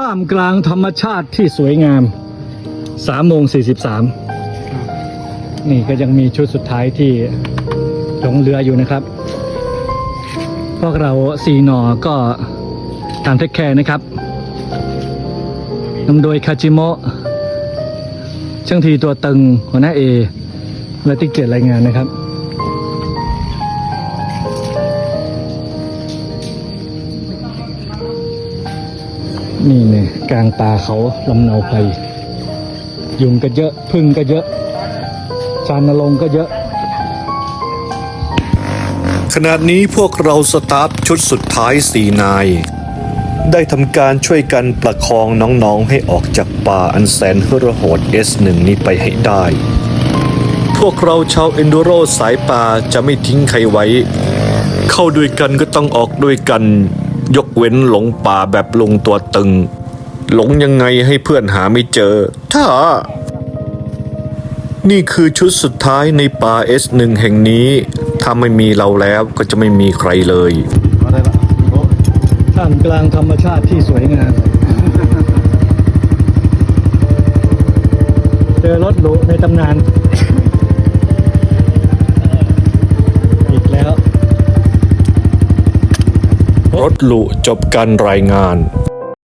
ท่ามกลางธรรมชาติที่สวยงามสามโมงสี่สิบสามนี่ก็ยังมีชุดสุดท้ายที่หลงเรืออยู่นะครับ พวกเราสีหนอก็ตามเทคแคร์นะครับนำโดยคาจิโมะช่างทีตัวตึงหัวหน้าเอและติ๊กเจ็ดรายงานนะครับ นี่เนี่ยกลางป่าเขาลำเนาไพรยุงก็เยอะพึ่งก็เยอะ ชานนรงก็เยอะ ขณะนี้พวกเราสตาฟชุดสุดท้ายสี่นาย ได้ทำการช่วยกันประคองน้องๆให้ออกจากป่าอันแสนหฤโหด S1 นี้ไปให้ได้ พวกเราชาวเอนดูโรสายป่าจะไม่ทิ้งใครไว้ เข้าด้วยกันก็ต้องออกด้วยกัน ยกเว้นหลงป่าแบบลงตัวตึง หลงยังไงให้เพื่อนหาไม่เจอ ถ้า นี่คือชุดสุดท้ายในป่า S1 แห่งนี้ ถ้าไม่มีเราแล้วก็จะไม่มีใครเลย ท่ามกลางธรรมชาติที่สวยงาม เจอรถหรูในตำนาน อีกแล้ว รถหลุจบการรายงาน